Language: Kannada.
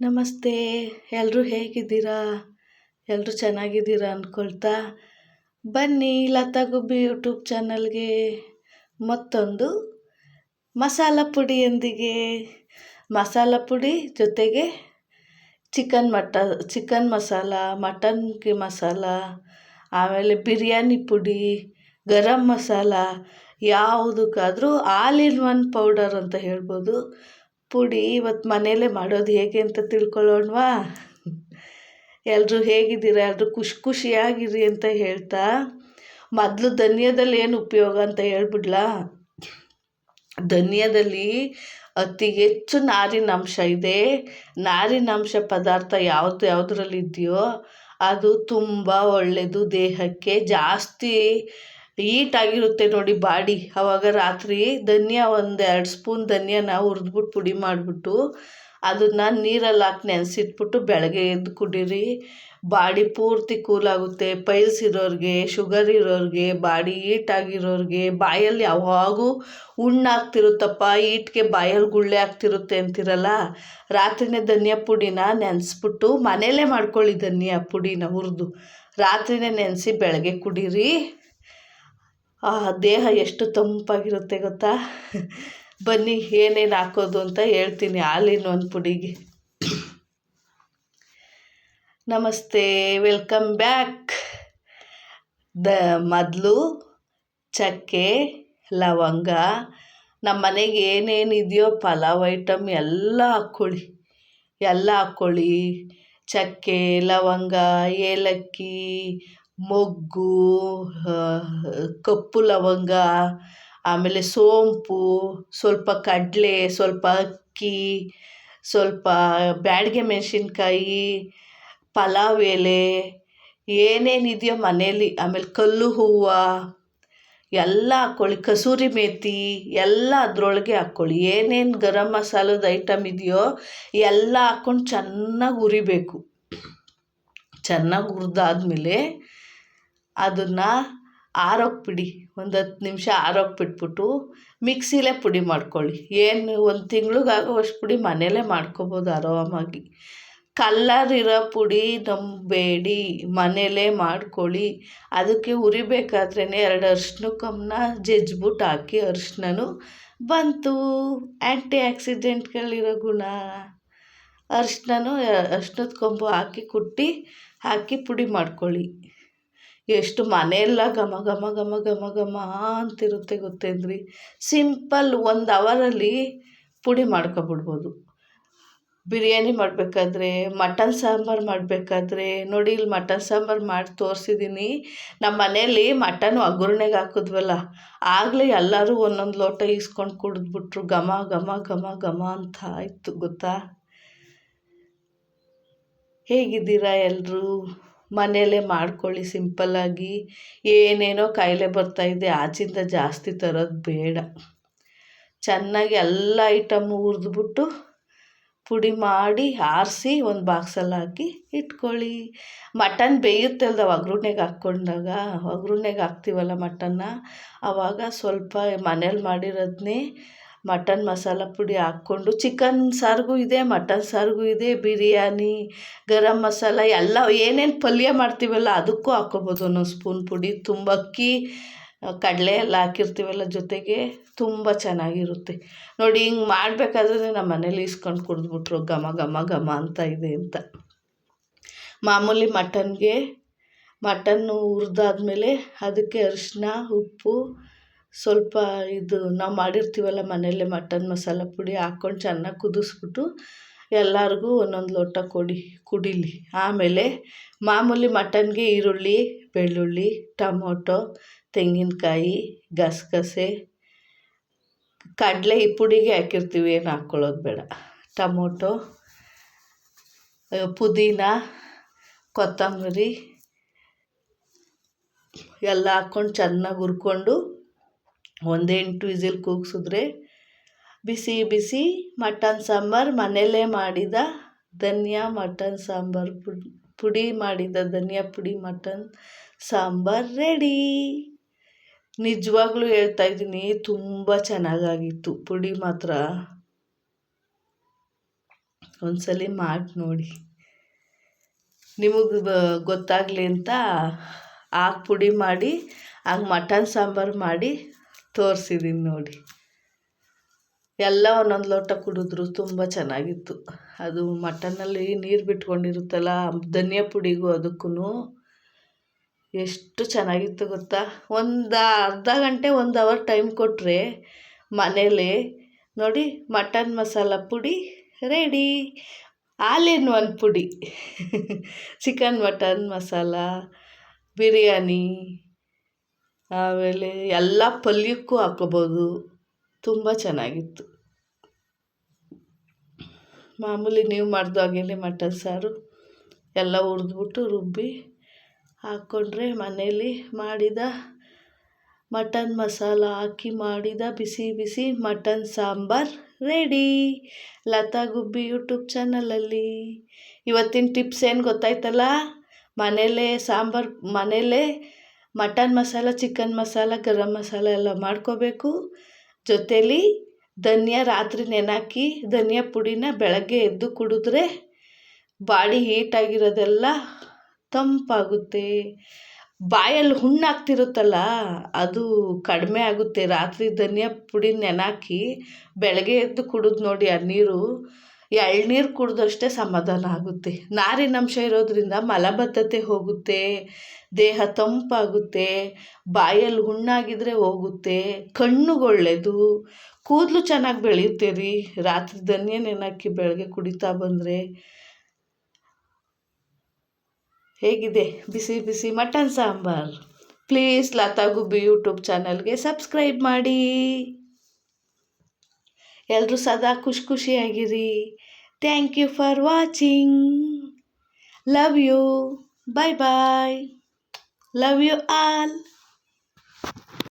ನಮಸ್ತೆ. ಎಲ್ಲರೂ ಹೇಗಿದ್ದೀರಾ? ಎಲ್ಲರೂ ಚೆನ್ನಾಗಿದ್ದೀರಾ ಅಂದ್ಕೊಳ್ತಾ ಬನ್ನಿ ಲತಾ ಗುಬ್ಬಿ ಯೂಟ್ಯೂಬ್ ಚಾನಲ್ಗೆ ಮತ್ತೊಂದು ಮಸಾಲ ಪುಡಿಯೊಂದಿಗೆ. ಮಸಾಲ ಪುಡಿ ಜೊತೆಗೆ ಚಿಕನ್ ಮಟ ಚಿಕನ್ ಮಸಾಲ ಕಿ ಮಸಾಲ, ಆಮೇಲೆ ಬಿರಿಯಾನಿ ಪುಡಿ, ಗರಂ ಮಸಾಲ, ಯಾವುದಕ್ಕಾದರೂ ಆಲ್ ಇನ್ ಒನ್ ಪೌಡರ್ ಅಂತ ಹೇಳ್ಬೋದು. ಪುಡಿ ಇವತ್ತು ಮನೆಯಲ್ಲೇ ಮಾಡೋದು ಹೇಗೆ ಅಂತ ತಿಳ್ಕೊಳ್ಳೋಣವಾ? ಎಲ್ಲರೂ ಹೇಗಿದ್ದೀರಾ? ಎಲ್ಲರೂ ಖುಷಿ ಖುಷಿಯಾಗಿರಿ ಅಂತ ಹೇಳ್ತಾ, ಮೊದಲು ಧನ್ಯದಲ್ಲಿ ಏನು ಉಪಯೋಗ ಅಂತ ಹೇಳ್ಬಿಡ್ಲಾ? ಧನ್ಯದಲ್ಲಿ ಅತಿ ಹೆಚ್ಚು ನಾರಿನಾಂಶ ಇದೆ. ನಾರಿನಾಂಶ ಪದಾರ್ಥ ಯಾವುದು ಯಾವುದ್ರಲ್ಲಿ ಇದೆಯೋ ಅದು ತುಂಬ ಒಳ್ಳೆಯದು ದೇಹಕ್ಕೆ. ಜಾಸ್ತಿ ಹೀಟಾಗಿರುತ್ತೆ ನೋಡಿ ಬಾಡಿ. ಆವಾಗ ರಾತ್ರಿ ಧನಿಯಾ ಒಂದು ಎರಡು ಸ್ಪೂನ್ ಧನಿಯಾನ ಹುರಿದ್ಬಿಟ್ಟು ಪುಡಿ ಮಾಡಿಬಿಟ್ಟು ಅದನ್ನು ನೀರಲ್ಲಿ ಹಾಕಿ ನೆನೆಸಿಟ್ಬಿಟ್ಟು ಬೆಳಗ್ಗೆ ಎದ್ದು ಕುಡೀರಿ. ಬಾಡಿ ಪೂರ್ತಿ ಕೂಲಾಗುತ್ತೆ ಪೈಲ್ಸ್ ಇರೋರಿಗೆ ಶುಗರ್ ಇರೋರಿಗೆ, ಬಾಡಿ ಹೀಟಾಗಿರೋರಿಗೆ ಬಾಯಲ್ಲಿ ಯಾವಾಗೂ ಹುಣ್ಣಾಗ್ತಿರುತ್ತಪ್ಪ ಹೀಟ್ಗೆ ಬಾಯಲ್ಲಿ ಗುಳ್ಳೆ ಆಗ್ತಿರುತ್ತೆ ಅಂತಿರಲ್ಲ? ರಾತ್ರಿನೇ ಧನಿಯಾ ಪುಡಿನ ನೆನೆಸ್ಬಿಟ್ಟು ಮನೆಯಲ್ಲೇ ಮಾಡ್ಕೊಳ್ಳಿ ಧನಿಯಾ ಪುಡಿನ ಹುರಿದು. ರಾತ್ರಿನೇ ನೆನೆಸಿ ಬೆಳಗ್ಗೆ ಕುಡೀರಿ. ಆ ದೇಹ ಎಷ್ಟು ತಂಪಾಗಿರುತ್ತೆ ಗೊತ್ತಾ? ಬನ್ನಿ, ಏನೇನು ಹಾಕೋದು ಅಂತ ಹೇಳ್ತೀನಿ ಹಾಲಿನ ಒಂದು ಪುಡಿಗೆ. ನಮಸ್ತೆ, ವೆಲ್ಕಮ್ ಬ್ಯಾಕ್. ದ ಮೊದಲು, ಚಕ್ಕೆ, ಲವಂಗ ನಮ್ಮ ಮನೆಗೆ ಏನೇನಿದೆಯೋ ಪಲಾವ್ ಐಟಮ್ ಎಲ್ಲ ಹಾಕ್ಕೊಳ್ಳಿ. ಎಲ್ಲ ಹಾಕ್ಕೊಳ್ಳಿ. ಚಕ್ಕೆ, ಲವಂಗ, ಏಲಕ್ಕಿ ಮೊಗ್ಗು ಕಪ್ಪು ಲವಂಗ, ಆಮೇಲೆ ಸೋಂಪು, ಸ್ವಲ್ಪ ಕಡಲೆ, ಸ್ವಲ್ಪ ಅಕ್ಕಿ, ಸ್ವಲ್ಪ ಬ್ಯಾಡಗೆ ಮೆಣಸಿನ್ಕಾಯಿ, ಪಲಾವ್ ಎಲೆ ಏನೇನಿದೆಯೋ ಮನೇಲಿ, ಆಮೇಲೆ ಕಲ್ಲು ಹೂವು, ಎಲ್ಲ ಹಾಕ್ಕೊಳ್ಳಿ. ಕಸೂರಿ ಮೇಥಿ ಎಲ್ಲ ಅದರೊಳಗೆ ಹಾಕ್ಕೊಳ್ಳಿ. ಏನೇನು ಗರಂ ಮಸಾಲದ ಐಟಮ್ ಇದೆಯೋ ಎಲ್ಲ ಹಾಕ್ಕೊಂಡು ಚೆನ್ನಾಗಿ ಹುರಿಬೇಕು. ಚೆನ್ನಾಗಿ ಹುರಿದಾದ್ಮೇಲೆ ಅದನ್ನು ಆರೋಕ್ಬಿಡಿ ಒಂದು ಹತ್ತು ನಿಮಿಷ ಆರೋಕ್ಬಿಟ್ಬಿಟ್ಟು ಮಿಕ್ಸಿಲೇ ಪುಡಿ ಮಾಡ್ಕೊಳ್ಳಿ. ಏನು ಒಂದು ತಿಂಗ್ಳಿಗಾಗೋವಷ್ಟು ಪುಡಿ ಮನೆಯಲ್ಲೇ ಮಾಡ್ಕೊಬೋದು ಆರಾಮಾಗಿ. ಕಲ್ಲರ್ ಇರೋ ಪುಡಿ ನಂಬೇಡಿ ಮನೆಯಲ್ಲೇ ಮಾಡ್ಕೊಳ್ಳಿ. ಅದಕ್ಕೆ ಹುರಿಬೇಕಾದ್ರೇ ಎರಡು ಅರ್ಶಿನ ಕಮ್ಮನ ಜಜ್ಬಿಟ್ಟು ಹಾಕಿ ಅರ್ಶಿನೂ ಬಂತು. ಆ್ಯಂಟಿ ಆಕ್ಸಿಡೆಂಟ್ಗಳಿರೋ ಗುಣ. ಅರ್ಶಿನೂ ಅರ್ಶಿನದ ಕೊಂಬು ಹಾಕಿ ಕುಟ್ಟಿ, ಹಾಕಿ ಪುಡಿ ಮಾಡ್ಕೊಳ್ಳಿ. ಎಷ್ಟು ಮನೆಯೆಲ್ಲ ಘಮ ಘಮ ಘಮ ಘಮ ಘಮ ಅಂತಿರುತ್ತೆ ಗೊತ್ತೇನ್ರಿ? ಸಿಂಪಲ್ ಒಂದು ಅವರಲ್ಲಿ ಪುಡಿ ಮಾಡ್ಕೊಬಿಡ್ಬೋದು. ಬಿರಿಯಾನಿ ಮಾಡಬೇಕಾದ್ರೆ, ಮಟನ್ ಸಾಂಬಾರು ಮಾಡಬೇಕಾದ್ರೆ, ನೋಡಿ ಇಲ್ಲಿ ಮಟನ್ ಸಾಂಬಾರು ಮಾಡಿ ತೋರಿಸಿದ್ದೀನಿ ನಮ್ಮ ಮನೇಲಿ ಮಟನ್ ಒಗ್ಗರಣೆಗೆ ಹಾಕಿದ್ವಲ್ಲ, ಆಗಲೇ ಎಲ್ಲರೂ ಒಂದೊಂದು ಲೋಟ ಈಸ್ಕೊಂಡು ಕುಡಿದ್ಬಿಟ್ರು ಘಮ ಘಮ ಘಮ ಘಮ ಅಂತ ಆಯಿತು, ಗೊತ್ತಾ? ಹೇಗಿದ್ದೀರಾ ಎಲ್ಲರೂ ಮನೆಯಲ್ಲೇ ಮಾಡ್ಕೊಳ್ಳಿ ಸಿಂಪಲ್ಲಾಗಿ ಏನೇನೋ ಕಾಯಿಲೆ ಬರ್ತಾಯಿದೆ ಆಚಿಂದ ಜಾಸ್ತಿ ತರೋದು ಬೇಡ. ಚೆನ್ನಾಗಿ ಎಲ್ಲ ಐಟಮ್ ಹುರಿದ್ಬಿಟ್ಟು ಪುಡಿ ಮಾಡಿ ಆರಿಸಿ ಒಂದು ಬಾಕ್ಸಲ್ಲಿ ಹಾಕಿ ಇಟ್ಕೊಳ್ಳಿ. ಮಟನ್ ಬೇಯುತ್ತೆ ಅಲ್ದ ಒಗ್ಗರಣೆಗೆ ಹಾಕ್ಕೊಂಡಾಗ? ಒಗ್ಗರಣೆಗೆ ಹಾಕ್ತೀವಲ್ಲ ಮಟನ್ನ? ಆವಾಗ ಸ್ವಲ್ಪ ಮನೇಲಿ ಮಾಡಿರೋದನ್ನೇ ಮಟನ್ ಮಸಾಲ ಪುಡಿ ಹಾಕ್ಕೊಂಡು ಚಿಕನ್ ಸಾರಿಗೂ ಇದೆ, ಮಟನ್ ಸಾರಿಗೂ ಇದೆ, ಬಿರಿಯಾನಿ, ಗರಂ ಮಸಾಲ ಎಲ್ಲ ಏನೇನು ಪಲ್ಯ ಮಾಡ್ತೀವಲ್ಲ ಅದಕ್ಕೂ ಹಾಕ್ಕೊಬೋದು ಒಂದೊಂದು ಸ್ಪೂನ್ ಪುಡಿ. ತುಂಬ ಅಕ್ಕಿ, ಕಡಲೆ ಎಲ್ಲ ಹಾಕಿರ್ತೀವಲ್ಲ ಜೊತೆಗೆ ತುಂಬ ಚೆನ್ನಾಗಿರುತ್ತೆ. ನೋಡಿ ಹಿಂಗೆ ಮಾಡಬೇಕಾದ್ರೆ ನಮ್ಮ ಮನೇಲಿ ಇಸ್ಕೊಂಡು ಕುಡಿದ್ಬಿಟ್ರು ಘಮ ಘಮ ಘಮ ಅಂತ ಇದೆ ಅಂತ. ಮಾಮೂಲಿ ಮಟನ್ಗೆ ಮಟನ್ನು ಹುರಿದಾದ್ಮೇಲೆ ಅದಕ್ಕೆ ಅರಿಶಿನ ಉಪ್ಪು ಸ್ವಲ್ಪ ಇದು ನಾವು ಮಾಡಿರ್ತೀವಲ್ಲ ಮನೆಯಲ್ಲೇ ಮಟನ್ ಮಸಾಲ ಪುಡಿ ಹಾಕ್ಕೊಂಡು ಚೆನ್ನಾಗಿ ಕುದಿಸ್ಬಿಟ್ಟು ಎಲ್ಲರಿಗೂ ಒಂದೊಂದು ಲೋಟ ಕೊಡಿ, ಕುಡೀಲಿ. ಆಮೇಲೆ ಮಾಮೂಲಿ ಮಟನ್ಗೆ ಈರುಳ್ಳಿ, ಬೆಳ್ಳುಳ್ಳಿ, ಟೊಮೊಟೊ, ತೆಂಗಿನಕಾಯಿ, ಗಸಗಸೆ, ಕಡಲೆ ಈ ಪುಡಿಗೆ ಹಾಕಿರ್ತೀವಿ, ಏನು ಹಾಕ್ಕೊಳ್ಳೋದು ಬೇಡ. ಟೊಮೊಟೊ ಪುದೀನ, ಕೊತ್ತಂಬರಿ, ಎಲ್ಲ ಹಾಕ್ಕೊಂಡು ಚೆನ್ನಾಗಿ ಹುರ್ಕೊಂಡು ಒಂದೆಂಟು ವಿಸಿಲ್ ಕೂಗಿಸಿದ್ರೆ ಬಿಸಿ ಬಿಸಿ ಮಟನ್ ಸಾಂಬಾರು ಮನೆಯಲ್ಲೇ ಮಾಡಿದ ಧನಿಯಾ ಮಟನ್ ಸಾಂಬಾರು ಪುಡಿ ಪುಡಿ ಮಾಡಿದ ಧನಿಯಾ ಪುಡಿ ಮಟನ್ ಸಾಂಬಾರು ರೆಡಿ. ನಿಜವಾಗ್ಲೂ ಹೇಳ್ತಾಯಿದ್ದೀನಿ ತುಂಬ ಚೆನ್ನಾಗಾಗಿತ್ತು. ಪುಡಿ ಮಾತ್ರ ಒಂದ್ಸಲಿ ಮಾಡಿ ನೋಡಿ. ನಿಮಗೆ ಗೊತ್ತಾಗಲಿ ಅಂತ, ಆಗ ಪುಡಿ ಮಾಡಿ, ಆಗ ಮಟನ್ ಸಾಂಬಾರು ಮಾಡಿ ತೋರಿಸಿದ್ದೀನಿ ನೋಡಿ. ಎಲ್ಲ ಒಂದೊಂದು ಲೋಟ ಕುಡಿದ್ರು ತುಂಬ ಚೆನ್ನಾಗಿತ್ತು. ಅದು ಮಟನಲ್ಲಿ ನೀರು ಬಿಟ್ಕೊಂಡಿರುತ್ತಲ್ಲ, ಧನಿಯಾ ಪುಡಿಗೂ ಅದಕ್ಕೂ ಎಷ್ಟು ಚೆನ್ನಾಗಿತ್ತು ಗೊತ್ತಾ? ಒಂದು ಅರ್ಧ ಗಂಟೆ ಒಂದು ಅವರ್ ಟೈಮ್ ಕೊಟ್ಟರೆ ಮನೇಲಿ ನೋಡಿ ಮಟನ್ ಮಸಾಲ ಪುಡಿ ರೆಡಿ. ಆಲ್ ಇನ್ ಒನ್ ಪುಡಿ. Chicken mutton masala, biryani. ಆಮೇಲೆ ಎಲ್ಲ ಪಲ್ಯಕ್ಕೂ ಹಾಕೋಬೋದು ತುಂಬ ಚೆನ್ನಾಗಿತ್ತು. ಮಾಮೂಲಿ ನೀವು ಮಾಡ್ದು ಹಾಗೇನೆ ಮಟನ್ ಸಾರು. ಎಲ್ಲ ಹುರಿದ್ಬಿಟ್ಟು ರುಬ್ಬಿ ಹಾಕ್ಕೊಂಡ್ರೆ ಮನೇಲಿ ಮಾಡಿದ ಮಟನ್ ಮಸಾಲ ಹಾಕಿ ಮಾಡಿದ ಬಿಸಿ ಬಿಸಿ mutton sambar ready. Latha Gubbi YouTube ಚಾನಲಲ್ಲಿ. ಇವತ್ತಿನ ಟಿಪ್ಸ್ ಏನು ಗೊತ್ತಾಯ್ತಲ್ಲ? ಮನೇಲೇ ಸಾಂಬಾರು ಮನೇಲೇ ಮಟನ್ ಮಸಾಲ, ಚಿಕನ್ ಮಸಾಲ, ಗರಂ ಮಸಾಲ ಎಲ್ಲ ಮಾಡ್ಕೋಬೇಕು. ಜೊತೇಲಿ ಧನಿಯಾ ರಾತ್ರಿ ನೆನಾಕಿ, ಧನಿಯಾ ಪುಡಿನ ಬೆಳಗ್ಗೆ ಎದ್ದು ಕುಡಿದ್ರೆ ಬಾಡಿ ಹೀಟಾಗಿರೋದೆಲ್ಲ ತಂಪಾಗುತ್ತೆ. ಬಾಯಲ್ಲಿ ಹುಣ್ಣಾಗ್ತಿರುತ್ತಲ್ಲ ಅದು ಕಡಿಮೆ ಆಗುತ್ತೆ. ರಾತ್ರಿ ಧನಿಯಾ ಪುಡಿ ನೆನಾಕಿ ಬೆಳಗ್ಗೆ ಎದ್ದು ಕುಡಿದು ನೋಡಿ ಆ ನೀರು ಎಳ್ನೀರು ಕುಡಿದಷ್ಟೇ ಸಮಾಧಾನ ಆಗುತ್ತೆ. ನಾರಿನಂಶ ಇರೋದ್ರಿಂದ ಮಲಬದ್ಧತೆ ಹೋಗುತ್ತೆ, ದೇಹ ತಂಪಾಗುತ್ತೆ, ಬಾಯಲ್ಲಿ ಹುಣ್ಣಾಗಿದ್ರೆ ಹೋಗುತ್ತೆ ಕಣ್ಣುಗೊಳ್ಳೆದು ಕೂದಲು ಚೆನ್ನಾಗಿ ಬೆಳೆಯುತ್ತೆ ರೀ ರಾತ್ರಿ ಧನ್ಯ ನೆನಾಕಿ ಬೆಳಗ್ಗೆ ಕುಡಿತಾ ಬಂದರೆ? ಹೇಗಿದೆ? ಬಿಸಿ ಬಿಸಿ mutton sambar. Please Latha Gubbi YouTube ಚಾನಲ್ಗೆ ಸಬ್ಸ್ಕ್ರೈಬ್ ಮಾಡಿ. ಎಲ್ಲರೂ ಸದಾ ಖುಷಿ ಖುಷಿಯಾಗಿರಿ thank you for watching love you bye bye love you all